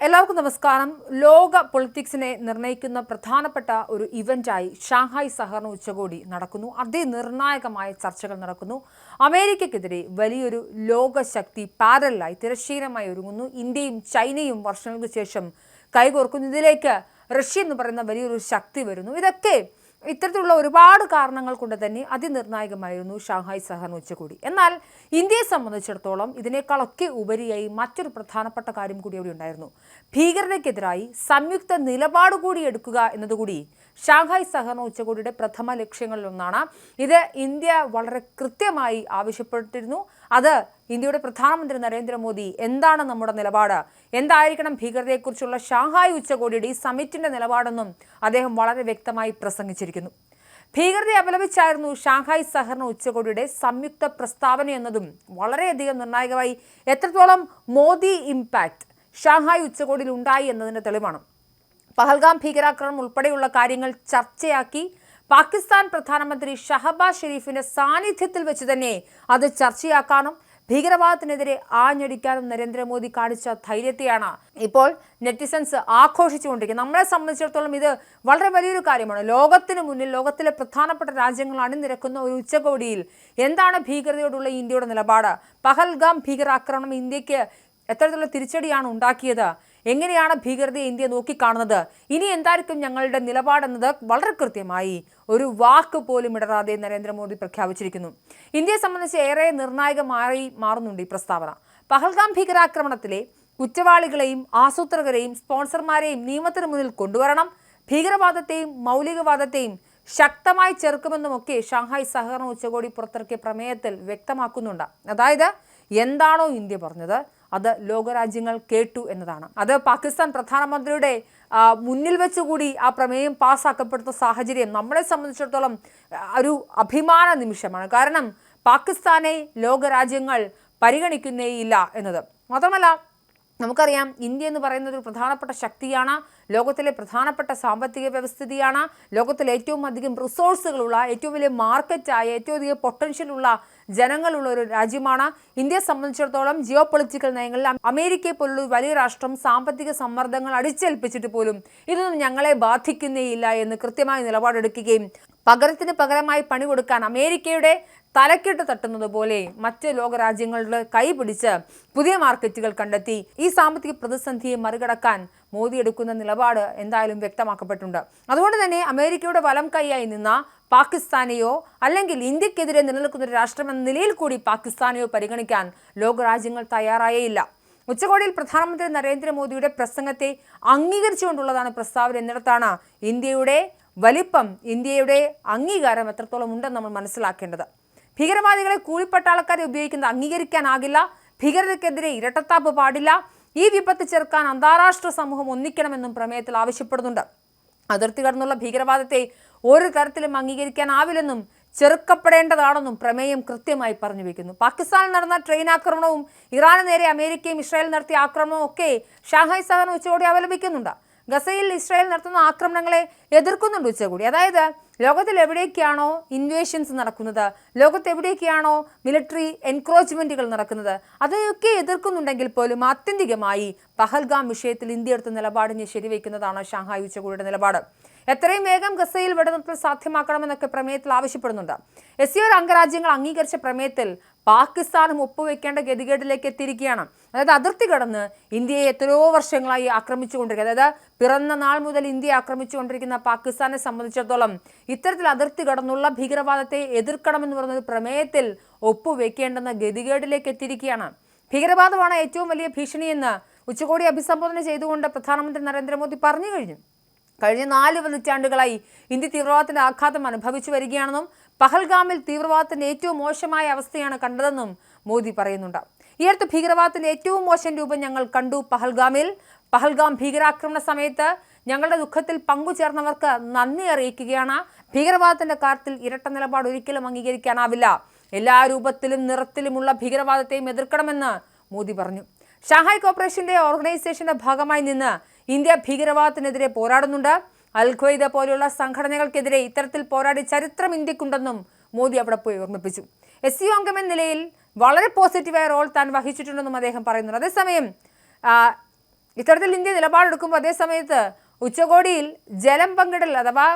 എല്ലാവർക്കും നമസ്കാരം. ലോക പൊളിറ്റിക്സിനെ നിർണയിക്കുന്ന പ്രധാനപ്പെട്ട ഒരു ഇവന്റായി ഷാങ്ഹായ് സഹകരണ ഉച്ചകോടി നടക്കുന്നു. അതിനിർണായകമായ ചർച്ചകൾ നടക്കുന്നു. അമേരിക്കക്കെതിരെ വലിയൊരു ലോകശക്തി പാരലായി തിരശ്ശീലമായി ഒരുങ്ങുന്നു. ഇന്ത്യയും ചൈനയും വർഷങ്ങൾക്ക് ശേഷം കൈകോർക്കുന്നു. ഇതിലേക്ക് റഷ്യ എന്ന് പറയുന്ന വലിയൊരു ശക്തി വരുന്നു. ഇതൊക്കെ ഇത്തരത്തിലുള്ള ഒരുപാട് കാരണങ്ങൾ കൊണ്ട് തന്നെ അതിനിർണായകമായിരുന്നു ഷാങ്ഹായ് സഹകരണ ഉച്ചകോടി. എന്നാൽ ഇന്ത്യയെ സംബന്ധിച്ചിടത്തോളം ഇതിനേക്കാളൊക്കെ ഉപരിയായി മറ്റൊരു പ്രധാനപ്പെട്ട കാര്യം കൂടി അവിടെ ഉണ്ടായിരുന്നു. ഭീകരതയ്ക്കെതിരായി സംയുക്ത നിലപാട് കൂടി എടുക്കുക എന്നതുകൂടി ഷാങ്ഹായ് സഹകരണ ഉച്ചകോടിയുടെ പ്രഥമ ലക്ഷ്യങ്ങളിലൊന്നാണ് ഇത് ഇന്ത്യ വളരെ കൃത്യമായി ആവശ്യപ്പെട്ടിരുന്നു. അത് ഇന്ത്യയുടെ പ്രധാനമന്ത്രി നരേന്ദ്രമോദി എന്താണ് നമ്മുടെ നിലപാട്? എന്തായിരിക്കണം ഭീകരതയെക്കുറിച്ചുള്ള ഷാങ്ഹായ് ഉച്ചകോടിയുടെ ഈ സമിറ്റിന്റെ നിലപാടെന്നും അദ്ദേഹം വളരെ വ്യക്തമായി പ്രസംഗിച്ചിരിക്കുന്നു. ഭീകരതയെ അപലപിച്ചായിരുന്നു ഷാങ്ഹായ് സഹകരണ ഉച്ചകോടിയുടെ സംയുക്ത പ്രസ്താവന എന്നതും വളരെയധികം നിർണായകമായി. എത്രത്തോളം മോദി ഇമ്പാക്ട് ഷാങ്ഹായ് ഉച്ചകോടിയിൽ ഉണ്ടായി എന്നതിന്റെ തെളിവാണ്. പഹൽഗാം ഭീകരാക്രമണം ഉൾപ്പെടെയുള്ള കാര്യങ്ങൾ ചർച്ചയാക്കി പാകിസ്ഥാൻ പ്രധാനമന്ത്രി ഷഹബാസ് ഷെരീഫിന്റെ സാന്നിധ്യത്തിൽ വെച്ച് തന്നെ അത് ചർച്ചയാക്കാനും ഭീകരവാദത്തിനെതിരെ ആഞ്ഞടിക്കാനും നരേന്ദ്രമോദി കാണിച്ച ധൈര്യത്തെയാണ് ഇപ്പോൾ നെറ്റിസൺസ് ആഘോഷിച്ചുകൊണ്ടിരിക്കുന്നത്. നമ്മളെ സംബന്ധിച്ചിടത്തോളം ഇത് വളരെ വലിയൊരു കാര്യമാണ്. ലോകത്തിന് മുന്നിൽ ലോകത്തിലെ പ്രധാനപ്പെട്ട രാജ്യങ്ങൾ അണിനിരക്കുന്ന ഒരു ഉച്ചകോടിയിൽ എന്താണ് ഭീകരതയോടുള്ള ഇന്ത്യയുടെ നിലപാട്? പഹൽഗാം ഭീകരാക്രമണം ഇന്ത്യയ്ക്ക് എത്തരത്തിലുള്ള തിരിച്ചടിയാണ് ഉണ്ടാക്കിയത്? എങ്ങനെയാണ് ഭീകരതയെ ഇന്ത്യ നോക്കിക്കാണുന്നത്? ഇനി എന്തായിരിക്കും ഞങ്ങളുടെ നിലപാടെന്നത് വളരെ കൃത്യമായി ഒരു വാക്ക് പോലും ഇടറാതെ നരേന്ദ്രമോദി പ്രഖ്യാപിച്ചിരിക്കുന്നു. ഇന്ത്യയെ സംബന്ധിച്ച് ഏറെ നിർണായകമായി മാറുന്നുണ്ട് ഈ പ്രസ്താവന. പഹൽഗാം ഭീകരാക്രമണത്തിലെ കുറ്റവാളികളെയും ആസൂത്രകരെയും സ്പോൺസർമാരെയും നിയമത്തിന് മുന്നിൽ കൊണ്ടുവരണം ഭീകരവാദത്തെയും മൗലികവാദത്തെയും ശക്തമായി ചെറുക്കുമെന്നുമൊക്കെ ഷാങ്ഹായ് സഹകരണ ഉച്ചകോടി പുറത്തിറക്കിയ പ്രമേയത്തിൽ വ്യക്തമാക്കുന്നുണ്ട്. അതായത് എന്താണോ ഇന്ത്യ പറഞ്ഞത്? അത് ലോകരാജ്യങ്ങൾ കേട്ടു എന്നതാണ്. അത് പാകിസ്ഥാൻ പ്രധാനമന്ത്രിയുടെ മുന്നിൽ വെച്ചുകൂടി ആ പ്രമേയം പാസ്സാക്കപ്പെടുന്ന സാഹചര്യം നമ്മളെ സംബന്ധിച്ചിടത്തോളം ഒരു അഭിമാന നിമിഷമാണ്. കാരണം പാകിസ്ഥാനെ ലോകരാജ്യങ്ങൾ പരിഗണിക്കുന്നേയില്ല എന്നത്. മാത്രമല്ല നമുക്കറിയാം ഇന്ത്യ എന്ന് പറയുന്നത് ഒരു പ്രധാനപ്പെട്ട ശക്തിയാണ് ലോകത്തിലെ പ്രധാനപ്പെട്ട സാമ്പത്തിക വ്യവസ്ഥിതിയാണ് ലോകത്തിലെ ഏറ്റവും അധികം റിസോഴ്സുകളുള്ള ഏറ്റവും വലിയ മാർക്കറ്റായ ഏറ്റവും അധികം പൊട്ടൻഷ്യലുള്ള ജനങ്ങളുള്ള ഒരു രാജ്യമാണ്. ഇന്ത്യയെ സംബന്ധിച്ചിടത്തോളം ജിയോ പൊളിറ്റിക്കൽ നയങ്ങളിൽ അമേരിക്കയെ പോലുള്ള വലിയ രാഷ്ട്രം സാമ്പത്തിക സമ്മർദ്ദങ്ങൾ അടിച്ചേൽപ്പിച്ചിട്ട് പോലും ഇതൊന്നും ഞങ്ങളെ ബാധിക്കുന്നേയില്ല എന്ന് കൃത്യമായ നിലപാടെടുക്കുകയും പകരത്തിന് പകരമായി പണി കൊടുക്കാൻ അമേരിക്കയുടെ തലക്കെട്ട് തട്ടുന്നത് പോലെ മറ്റ് ലോകരാജ്യങ്ങളുടെ കൈ പിടിച്ച് പുതിയ മാർക്കറ്റുകൾ കണ്ടെത്തി ഈ സാമ്പത്തിക പ്രതിസന്ധിയെ മറികടക്കാൻ മോദി എടുക്കുന്ന നിലപാട് എന്തായാലും വ്യക്തമാക്കപ്പെട്ടിട്ടുണ്ട്. അതുകൊണ്ട് തന്നെ അമേരിക്കയുടെ വലം കൈയായി നിന്ന പാകിസ്ഥാനെയോ അല്ലെങ്കിൽ ഇന്ത്യക്കെതിരെ നിലനിൽക്കുന്ന ഒരു രാഷ്ട്രമെന്ന നിലയിൽ കൂടി പാകിസ്ഥാനെയോ പരിഗണിക്കാൻ ലോകരാജ്യങ്ങൾ തയ്യാറായേയില്ല. ഉച്ചകോടിയിൽ പ്രധാനമന്ത്രി നരേന്ദ്രമോദിയുടെ പ്രസംഗത്തെ അംഗീകരിച്ചുകൊണ്ടുള്ളതാണ് പ്രസ്താവന. എന്നിടത്താണ് ഇന്ത്യയുടെ വലിപ്പം ഇന്ത്യയുടെ അംഗീകാരം എത്രത്തോളം ഉണ്ടെന്ന് നമ്മൾ മനസ്സിലാക്കേണ്ടത്. ഭീകരവാദികളെ കൂലിപ്പട്ടാളക്കാരെ ഉപയോഗിക്കുന്നത് അംഗീകരിക്കാനാകില്ല ഭീകരതയ്ക്കെതിരെ ഇരട്ടത്താപ്പ് പാടില്ല ഈ വിപത്ത് ചെറുക്കാൻ അന്താരാഷ്ട്ര സമൂഹം ഒന്നിക്കണമെന്നും പ്രമേയത്തിൽ ആവശ്യപ്പെടുന്നുണ്ട്. അതിർത്തി കടന്നുള്ള ഭീകരവാദത്തെ ഒരു തരത്തിലും അംഗീകരിക്കാനാവില്ലെന്നും ചെറുക്കപ്പെടേണ്ടതാണെന്നും പ്രമേയം കൃത്യമായി പറഞ്ഞു വയ്ക്കുന്നു പാകിസ്ഥാനിൽ നടന്ന ട്രെയിൻ ആക്രമണവും ഇറാന് നേരെ അമേരിക്കയും ഇസ്രായേൽ നടത്തിയ ആക്രമണവും ഒക്കെ ഷാങ്ഹായ് സഹകരണ ഉച്ചകോടി അവലംബിക്കുന്നുണ്ട്. ഗസയിൽ ഇസ്രായേൽ നടത്തുന്ന ആക്രമണങ്ങളെ എതിർക്കുന്നുണ്ട് ഉച്ചകൂടി. അതായത് ലോകത്തിൽ എവിടേക്കാണോ ഇൻവേഷൻസ് നടക്കുന്നത് ലോകത്ത് എവിടേക്കാണോ മിലിറ്ററി എൻക്രോച്ച്മെന്റുകൾ നടക്കുന്നത് അതൊക്കെ എതിർക്കുന്നുണ്ടെങ്കിൽ പോലും ആത്യന്തികമായി പഹൽഗാം വിഷയത്തിൽ ഇന്ത്യ എടുത്ത നിലപാടിനെ ശരിവയ്ക്കുന്നതാണ് ഷാങ്ഹായ് ഉച്ചകൂടിയുടെ നിലപാട്. എത്രയും വേഗം ഗസയിൽ വെടിനിർത്തൽ സാധ്യമാക്കണമെന്നൊക്കെ പ്രമേയത്തിൽ ആവശ്യപ്പെടുന്നുണ്ട്. എസ് സി അംഗരാജ്യങ്ങൾ അംഗീകരിച്ച പ്രമേയത്തിൽ പാകിസ്ഥാനും ഒപ്പുവെക്കേണ്ട ഗതികേടിലേക്ക് എത്തിയിരിക്കുകയാണ്. അതായത് അതിർത്തി കടന്ന് ഇന്ത്യയെ എത്രയോ വർഷങ്ങളായി ആക്രമിച്ചുകൊണ്ടിരിക്കുക. അതായത് പിറന്ന നാൾ മുതൽ ഇന്ത്യയെ ആക്രമിച്ചുകൊണ്ടിരിക്കുന്ന പാകിസ്ഥാനെ സംബന്ധിച്ചിടത്തോളം ഇത്തരത്തിൽ അതിർത്തി കടന്നുള്ള ഭീകരവാദത്തെ എതിർക്കണമെന്ന് പറയുന്ന പ്രമേയത്തിൽ ഒപ്പുവെക്കേണ്ടെന്ന ഗതികേടിലേക്ക് എത്തിയിരിക്കുകയാണ്. ഭീകരവാദമാണ് ഏറ്റവും വലിയ ഭീഷണിയെന്ന് ഉച്ചകോടി അഭിസംബോധന ചെയ്തുകൊണ്ട് പ്രധാനമന്ത്രി നരേന്ദ്രമോദി പറഞ്ഞു കഴിഞ്ഞു. കഴിഞ്ഞ നാല് നൂറ്റാണ്ടുകളായി ഇന്ത്യ തീവ്രവാദത്തിന്റെ ആഘാതം അനുഭവിച്ചു വരികയാണെന്നും പഹൽഗാമിൽ തീവ്രവാദത്തിന്റെ ഏറ്റവും മോശമായ അവസ്ഥയാണ് കണ്ടതെന്നും മോദി പറയുന്നുണ്ട്. ഈ അടുത്ത് ഭീകരവാദത്തിന്റെ ഏറ്റവും മോശം രൂപം ഞങ്ങൾ കണ്ടു പഹൽഗാമിൽ. പഹൽഗാം ഭീകരാക്രമണ സമയത്ത് ഞങ്ങളുടെ ദുഃഖത്തിൽ പങ്കുചേർന്നവർക്ക് നന്ദി അറിയിക്കുകയാണ്. ഭീകരവാദത്തിന്റെ കാര്യത്തിൽ ഇരട്ട നിലപാട് ഒരിക്കലും അംഗീകരിക്കാനാവില്ല. എല്ലാ രൂപത്തിലും നിറത്തിലുമുള്ള ഭീകരവാദത്തെയും എതിർക്കണമെന്ന് മോദി പറഞ്ഞു. ഷാങ്ഹായ് കോർപ്പറേഷന്റെ ഓർഗനൈസേഷന്റെ ഭാഗമായി നിന്ന് ഇന്ത്യ ഭീകരവാദത്തിനെതിരെ പോരാടുന്നുണ്ട്. അൽ ഖ്വയ്ദ പോലെയുള്ള സംഘടനകൾക്കെതിരെ ഇത്തരത്തിൽ പോരാടി ചരിത്രം ഇന്ത്യക്കുണ്ടെന്നും മോദി അവിടെ പോയി ഓർമ്മിപ്പിച്ചു. എസ് സി അംഗം എന്ന നിലയിൽ വളരെ പോസിറ്റീവായ റോൾ താൻ വഹിച്ചിട്ടുണ്ടെന്നും അദ്ദേഹം പറയുന്നുണ്ട്. അതേസമയം ഇത്തരത്തിൽ ഇന്ത്യ നിലപാടെടുക്കുമ്പോൾ അതേ സമയത്ത് ഉച്ചകോടിയിൽ ജലം പങ്കിടൽ അഥവാ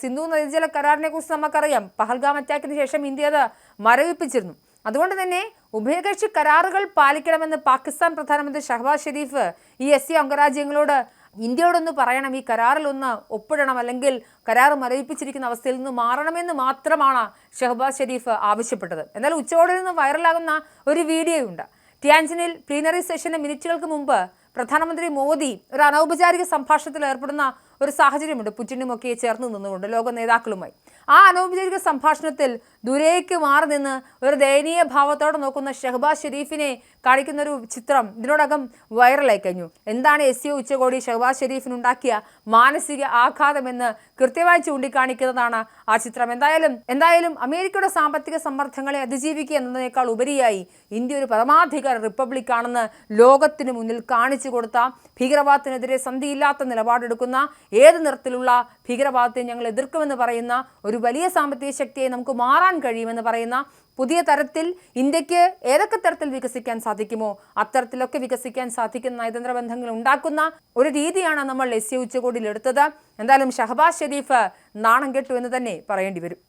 സിന്ധു നദീജല കരാറിനെ കുറിച്ച് നമുക്കറിയാം. പഹൽഗാം അറ്റാക്കിന് ശേഷം ഇന്ത്യ അത് മരവിപ്പിച്ചിരുന്നു. അതുകൊണ്ട് തന്നെ ഉഭയകക്ഷി കരാറുകൾ പാലിക്കണമെന്ന് പാകിസ്ഥാൻ പ്രധാനമന്ത്രി ഷഹബാസ് ഷെരീഫ് ഈ എസ് സി അംഗരാജ്യങ്ങളോട് ഇന്ത്യയോടൊന്ന് പറയണം ഈ കരാറിൽ ഒന്ന് ഒപ്പിടണം അല്ലെങ്കിൽ കരാർ മരവിപ്പിച്ചിരിക്കുന്ന അവസ്ഥയിൽ നിന്ന് മാറണമെന്ന് മാത്രമാണ് ഷഹബാസ് ഷെരീഫ് ആവശ്യപ്പെട്ടത്. എന്നാൽ ഉച്ചകോടിയിൽ നിന്ന് വൈറലാകുന്ന ഒരു വീഡിയോ ഉണ്ട് ടിയാൻജിനിൽ പ്ലീനറി സെഷന് മിനിറ്റുകൾക്ക് മുമ്പ് പ്രധാനമന്ത്രി മോദി ഒരു അനൗപചാരിക സംഭാഷണത്തിൽ ഏർപ്പെടുന്ന ഒരു സാഹചര്യമുണ്ട്. പുറ്റിനുമൊക്കെ ചേർന്ന് നിന്നുകൊണ്ട് ലോക നേതാക്കളുമായി. ആ അനൗപചാരിക സംഭാഷണത്തിൽ ദുരേക്ക് മാറി നിന്ന് ഒരു ദയനീയ ഭാവത്തോടെ നോക്കുന്ന ഷഹബാസ് ഷെരീഫിനെ കാണിക്കുന്ന ഒരു ചിത്രം ഇതിനോടകം വൈറലായി കഴിഞ്ഞു. എന്താണ് എസ് സി ഉച്ചകോടി ഷഹബാസ് ഷെരീഫിനുണ്ടാക്കിയ മാനസിക ആഘാതമെന്ന് കൃത്യമായി ചൂണ്ടിക്കാണിക്കുന്നതാണ് ആ ചിത്രം. എന്തായാലും എന്തായാലും അമേരിക്കയുടെ സാമ്പത്തിക സമ്മർദ്ദങ്ങളെ അതിജീവിക്കുക എന്നതിനേക്കാൾ ഉപരിയായി ഇന്ത്യ ഒരു പരമാധികാര റിപ്പബ്ലിക് ആണെന്ന് ലോകത്തിന് മുന്നിൽ കാണിച്ചു കൊടുത്ത ഭീകരവാദത്തിനെതിരെ സന്ധിയില്ലാത്ത നിലപാടെടുക്കുന്ന ഏത് നിറത്തിലുള്ള ഭീകരവാദത്തെ ഞങ്ങൾ എതിർക്കുമെന്ന് പറയുന്ന ഒരു വലിയ സാമ്പത്തിക ശക്തിയെ നമുക്ക് മാറാൻ കഴിയുമെന്ന് പറയുന്ന പുതിയ തരത്തിൽ ഇന്ത്യയ്ക്ക് ഏതൊക്കെ തരത്തിൽ വികസിക്കാൻ സാധിക്കുമോ അത്തരത്തിലൊക്കെ വികസിക്കാൻ സാധിക്കുന്ന നയതന്ത്ര ബന്ധങ്ങൾ ഉണ്ടാക്കുന്ന ഒരു രീതിയാണ് നമ്മൾ എസ് സി ഉച്ചകോടിയിൽ എടുത്തത്. എന്തായാലും ഷഹബാസ് ഷെരീഫ് നാണം കെട്ടു എന്ന് തന്നെ പറയേണ്ടി വരും.